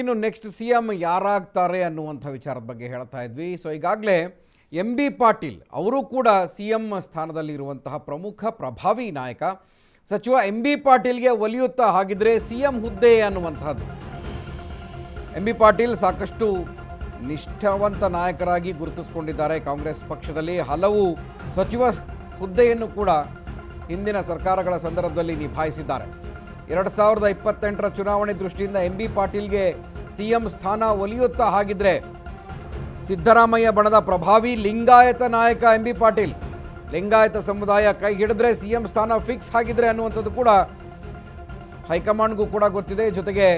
ಇನ್ನು next C M ಯಾರಾಗ್ತಾರೆ ಅನ್ನುವಂಥ ವಿಚಾರದ ಬಗ್ಗೆ ಹೇಳ್ತಾ ಇದ್ವಿ. ಸೊ ಈಗಾಗಲೇ ಎಂ ಬಿ ಪಾಟೀಲ್ ಅವರು ಕೂಡ ಸಿ ಎಂ ಸ್ಥಾನದಲ್ಲಿರುವಂತಹ ಪ್ರಮುಖ ಪ್ರಭಾವಿ ನಾಯಕ. ಸಚಿವ ಎಂ ಬಿ ಪಾಟೀಲ್ಗೆ ಒಲಿಯುತ್ತಾ ಹಾಗಿದ್ರೆ ಸಿ ಎಂ ಹುದ್ದೆ ಅನ್ನುವಂಥದ್ದು. ಎಂ ಬಿ ಪಾಟೀಲ್ ಸಾಕಷ್ಟು ನಿಷ್ಠಾವಂತ ನಾಯಕರಾಗಿ ಗುರುತಿಸಿಕೊಂಡಿದ್ದಾರೆ ಕಾಂಗ್ರೆಸ್ ಪಕ್ಷದಲ್ಲಿ. ಹಲವು ಸಚಿವ ಹುದ್ದೆಯನ್ನು ಕೂಡ ಹಿಂದಿನ ಸರ್ಕಾರಗಳ ಸಂದರ್ಭದಲ್ಲಿ ನಿಭಾಯಿಸಿದ್ದಾರೆ. ಎರಡು ಸಾವಿರದ ಇಪ್ಪತ್ತೆಂಟರ ಚುನಾವಣೆ ದೃಷ್ಟಿಯಿಂದ ಎಂ ಬಿ ಪಾಟೀಲ್ಗೆ ಸಿ ಎಂ ಸ್ಥಾನ ಒಲಿಯುತ್ತಾ ಹಾಗಿದ್ರೆ ಸಿದ್ದರಾಮಯ್ಯ ಬಣದ ಪ್ರಭಾವಿ ಲಿಂಗಾಯತ ನಾಯಕ ಎಂ ಬಿ ಪಾಟೀಲ್. ಲಿಂಗಾಯತ ಸಮುದಾಯ ಕೈ ಹಿಡಿದ್ರೆ ಸಿ ಎಂ ಸ್ಥಾನ ಫಿಕ್ಸ್ ಆಗಿದ್ರೆ ಅನ್ನುವಂಥದ್ದು ಕೂಡ ಹೈಕಮಾಂಡ್ಗೂ ಕೂಡ ಗೊತ್ತಿದೆ. ಜೊತೆಗೆ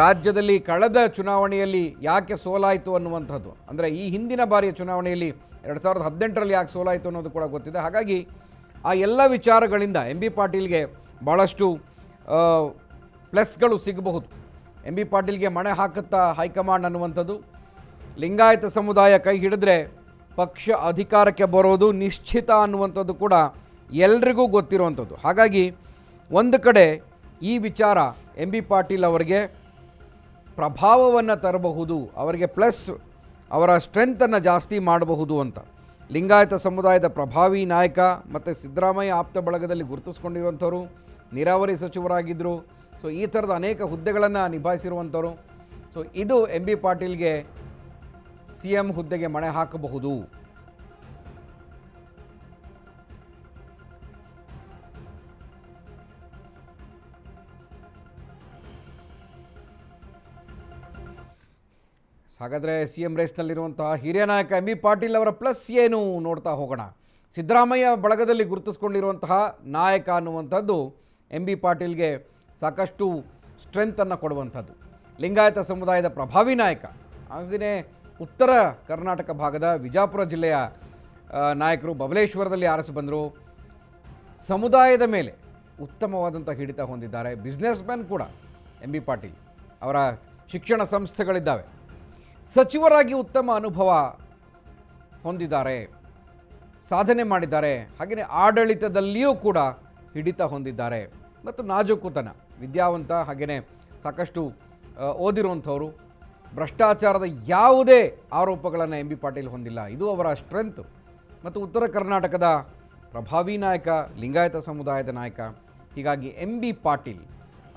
ರಾಜ್ಯದಲ್ಲಿ ಕಳೆದ ಚುನಾವಣೆಯಲ್ಲಿ ಯಾಕೆ ಸೋಲಾಯಿತು ಅನ್ನುವಂಥದ್ದು. ಅಂದರೆ ಈ ಹಿಂದಿನ ಬಾರಿಯ ಚುನಾವಣೆಯಲ್ಲಿ ಎರಡು ಸಾವಿರದ ಹದಿನೆಂಟರಲ್ಲಿ ಯಾಕೆ ಸೋಲಾಯಿತು ಅನ್ನೋದು ಕೂಡ ಗೊತ್ತಿದೆ. ಹಾಗಾಗಿ ಆ ಎಲ್ಲ ವಿಚಾರಗಳಿಂದ ಎಂ ಬಿ ಪಾಟೀಲ್ಗೆ ಭಾಳಷ್ಟು ಪ್ಲಸ್ಗಳು ಸಿಗಬಹುದು. ಎಂ ಬಿ ಪಾಟೀಲ್ಗೆ ಮಣೆ ಹಾಕುತ್ತಾ ಹೈಕಮಾಂಡ್ ಅನ್ನುವಂಥದ್ದು. ಲಿಂಗಾಯತ ಸಮುದಾಯ ಕೈ ಹಿಡಿದ್ರೆ ಪಕ್ಷ ಅಧಿಕಾರಕ್ಕೆ ಬರೋದು ನಿಶ್ಚಿತ ಅನ್ನುವಂಥದ್ದು ಕೂಡ ಎಲ್ರಿಗೂ ಗೊತ್ತಿರುವಂಥದ್ದು. ಹಾಗಾಗಿ ಒಂದು ಕಡೆ ಈ ವಿಚಾರ ಎಂ ಬಿ ಪಾಟೀಲ್ ಅವರಿಗೆ ಪ್ರಭಾವವನ್ನು ತರಬಹುದು, ಅವರಿಗೆ ಪ್ಲಸ್ ಅವರ ಸ್ಟ್ರೆಂತನ್ನು ಜಾಸ್ತಿ ಮಾಡಬಹುದು ಅಂತ. ಲಿಂಗಾಯತ ಸಮುದಾಯದ ಪ್ರಭಾವಿ ನಾಯಕ ಮತ್ತು ಸಿದ್ದರಾಮಯ್ಯ ಆಪ್ತ ಬಳಗದಲ್ಲಿ ಗುರುತಿಸ್ಕೊಂಡಿರುವಂಥವ್ರು ನೀರಾವರಿ ಸಚಿವರಾಗಿದ್ದರು ಸೊ ಈ ಥರದ ಅನೇಕ ಹುದ್ದೆಗಳನ್ನು ನಿಭಾಯಿಸಿರುವಂಥವರು. ಸೊ ಇದು ಎಂ ಬಿ ಪಾಟೀಲ್ಗೆ ಸಿ ಎಂ ಹುದ್ದೆಗೆ ಮಣೆ ಹಾಕಬಹುದು. ಹಾಗಾದರೆ ಸಿ ಎಂ ರೇಸ್ನಲ್ಲಿರುವಂತಹ ಹಿರಿಯ ನಾಯಕ ಎಂ ಬಿ ಪಾಟೀಲ್ ಅವರ ಪ್ಲಸ್ ಏನು ನೋಡ್ತಾ ಹೋಗೋಣ. ಸಿದ್ದರಾಮಯ್ಯ ಬಳಗದಲ್ಲಿ ಗುರುತಿಸ್ಕೊಂಡಿರುವಂತಹ ನಾಯಕ ಅನ್ನುವಂಥದ್ದು ಎಂ ಬಿ ಪಾಟೀಲ್ಗೆ ಸಾಕಷ್ಟು ಸ್ಟ್ರೆಂತನ್ನು ಕೊಡುವಂಥದ್ದು. ಲಿಂಗಾಯತ ಸಮುದಾಯದ ಪ್ರಭಾವಿ ನಾಯಕ ಹಾಗೆಯೇ ಉತ್ತರ ಕರ್ನಾಟಕ ಭಾಗದ ವಿಜಾಪುರ ಜಿಲ್ಲೆಯ ನಾಯಕರು ಬಬಲೇಶ್ವರದಲ್ಲಿ ಆರಿಸಿ ಬಂದರು. ಸಮುದಾಯದ ಮೇಲೆ ಉತ್ತಮವಾದಂಥ ಹಿಡಿತ ಹೊಂದಿದ್ದಾರೆ ಬಿಸ್ನೆಸ್ ಮ್ಯಾನ್ ಕೂಡ ಎಂ ಬಿ ಪಾಟೀಲ್. ಅವರ ಶಿಕ್ಷಣ ಸಂಸ್ಥೆಗಳಿದ್ದಾವೆ. ಸಚಿವರಾಗಿ ಉತ್ತಮ ಅನುಭವ ಹೊಂದಿದ್ದಾರೆ, ಸಾಧನೆ ಮಾಡಿದ್ದಾರೆ ಹಾಗೆಯೇ ಆಡಳಿತದಲ್ಲಿಯೂ ಕೂಡ ಹಿಡಿತ ಹೊಂದಿದ್ದಾರೆ. ಮತ್ತು ನಾಜೂಕುತನ, ವಿದ್ಯಾವಂತ ಹಾಗೆಯೇ ಸಾಕಷ್ಟು ಓದಿರುವಂಥವರು, ಭ್ರಷ್ಟಾಚಾರದ ಯಾವುದೇ ಆರೋಪಗಳನ್ನು ಎಂ ಬಿ ಪಾಟೀಲ್ ಹೊಂದಿಲ್ಲ. ಇದು ಅವರ ಸ್ಟ್ರೆಂತ್. ಮತ್ತು ಉತ್ತರ ಕರ್ನಾಟಕದ ಪ್ರಭಾವಿ ನಾಯಕ, ಲಿಂಗಾಯತ ಸಮುದಾಯದ ನಾಯಕ, ಹೀಗಾಗಿ ಎಂ ಬಿ ಪಾಟೀಲ್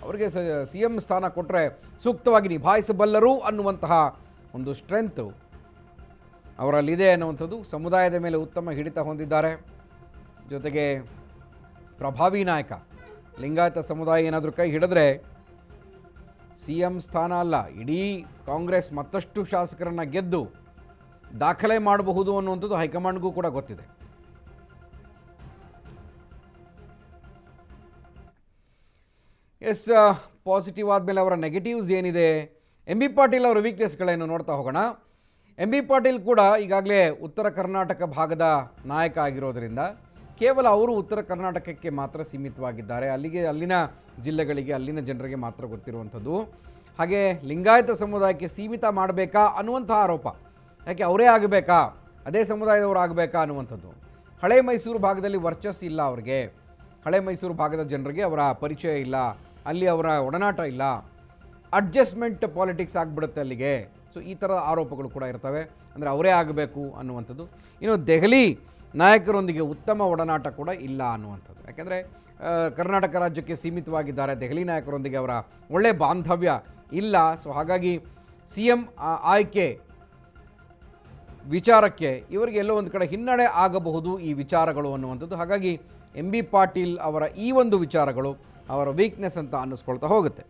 ಅವರಿಗೆ ಸಿ ಎಂ ಸ್ಥಾನ ಕೊಟ್ಟರೆ ಸೂಕ್ತವಾಗಿ ನಿಭಾಯಿಸಬಲ್ಲರು ಅನ್ನುವಂತಹ ಒಂದು ಸ್ಟ್ರೆಂತು ಅವರಲ್ಲಿದೆ ಅನ್ನುವಂಥದ್ದು. ಸಮುದಾಯದ ಮೇಲೆ ಉತ್ತಮ ಹಿಡಿತ ಹೊಂದಿದ್ದಾರೆ. ಜೊತೆಗೆ ಪ್ರಭಾವಿ ನಾಯಕ. ಲಿಂಗಾಯತ ಸಮುದಾಯ ಏನಾದರೂ ಕೈ ಹಿಡಿದ್ರೆ ಸಿ ಎಂ ಸ್ಥಾನ ಅಲ್ಲ, ಇಡೀ ಕಾಂಗ್ರೆಸ್ ಮತ್ತಷ್ಟು ಶಾಸಕರನ್ನು ಗೆದ್ದು ದಾಖಲೆ ಮಾಡಬಹುದು ಅನ್ನುವಂಥದ್ದು ಹೈಕಮಾಂಡ್ಗೂ ಕೂಡ ಗೊತ್ತಿದೆ. ಎಸ್ ಪಾಸಿಟಿವ್ ಆದಮೇಲೆ ಅವರ ನೆಗೆಟಿವ್ಸ್ ಏನಿದೆ? ಎಂ ಬಿ ಪಾಟೀಲ್ ಅವರ ವೀಕ್ನೆಸ್ಗಳೇನು ನೋಡ್ತಾ ಹೋಗೋಣ? ಎಂ ಬಿ ಪಾಟೀಲ್ ಕೂಡ ಈಗಾಗಲೇ ಉತ್ತರ ಕರ್ನಾಟಕ ಭಾಗದ ನಾಯಕ ಆಗಿರೋದ್ರಿಂದ ಕೇವಲ ಅವರು ಉತ್ತರ ಕರ್ನಾಟಕಕ್ಕೆ ಮಾತ್ರ ಸೀಮಿತವಾಗಿದ್ದಾರೆ. ಅಲ್ಲಿಗೆ, ಅಲ್ಲಿನ ಜಿಲ್ಲೆಗಳಿಗೆ, ಅಲ್ಲಿನ ಜನರಿಗೆ ಮಾತ್ರ ಗೊತ್ತಿರುವಂಥದ್ದು. ಹಾಗೆ ಲಿಂಗಾಯತ ಸಮುದಾಯಕ್ಕೆ ಸೀಮಿತ ಮಾಡಬೇಕಾ ಅನ್ನುವಂಥ ಆರೋಪ. ಯಾಕೆ ಅವರೇ ಆಗಬೇಕಾ? ಅದೇ ಸಮುದಾಯದವರು ಆಗಬೇಕಾ ಅನ್ನುವಂಥದ್ದು. ಹಳೆ ಮೈಸೂರು ಭಾಗದಲ್ಲಿ ವರ್ಚಸ್ ಇಲ್ಲ ಅವರಿಗೆ. ಹಳೆ ಮೈಸೂರು ಭಾಗದ ಜನರಿಗೆ ಅವರ ಪರಿಚಯ ಇಲ್ಲ. ಅಲ್ಲಿ ಅವರ ಒಡನಾಟ ಇಲ್ಲ. ಅಡ್ಜಸ್ಟ್ಮೆಂಟ್ ಪಾಲಿಟಿಕ್ಸ್ ಆಗಿಬಿಡುತ್ತೆ ಅಲ್ಲಿಗೆ. ಸೊ, ಈ ಥರದ ಆರೋಪಗಳು ಕೂಡ ಇರ್ತವೆ. ಅಂದರೆ ಅವರೇ ಆಗಬೇಕು ಅನ್ನುವಂಥದ್ದು. ಇನ್ನು ದೆಹಲಿ ನಾಯಕರೊಂದಿಗೆ ಉತ್ತಮ ಒಡನಾಟ ಕೂಡ ಇಲ್ಲ ಅನ್ನುವಂಥದ್ದು. ಯಾಕೆಂದರೆ ಕರ್ನಾಟಕ ರಾಜ್ಯಕ್ಕೆ ಸೀಮಿತವಾಗಿದ್ದಾರೆ, ದೆಹಲಿ ನಾಯಕರೊಂದಿಗೆ ಅವರ ಒಳ್ಳೆಯ ಬಾಂಧವ್ಯ ಇಲ್ಲ. ಸೊ ಹಾಗಾಗಿ ಸಿ ಎಂ ಆಯ್ಕೆ ವಿಚಾರಕ್ಕೆ ಇವರಿಗೆ ಎಲ್ಲೋ ಒಂದು ಕಡೆ ಹಿನ್ನಡೆ ಆಗಬಹುದು ಈ ವಿಚಾರಗಳು ಅನ್ನುವಂಥದ್ದು. ಹಾಗಾಗಿ ಎಂ ಬಿ ಪಾಟೀಲ್ ಅವರ ಈ ಒಂದು ವಿಚಾರಗಳು ಅವರ ವೀಕ್ನೆಸ್ ಅಂತ ಅನ್ನಿಸ್ಕೊಳ್ತಾ ಹೋಗುತ್ತೆ.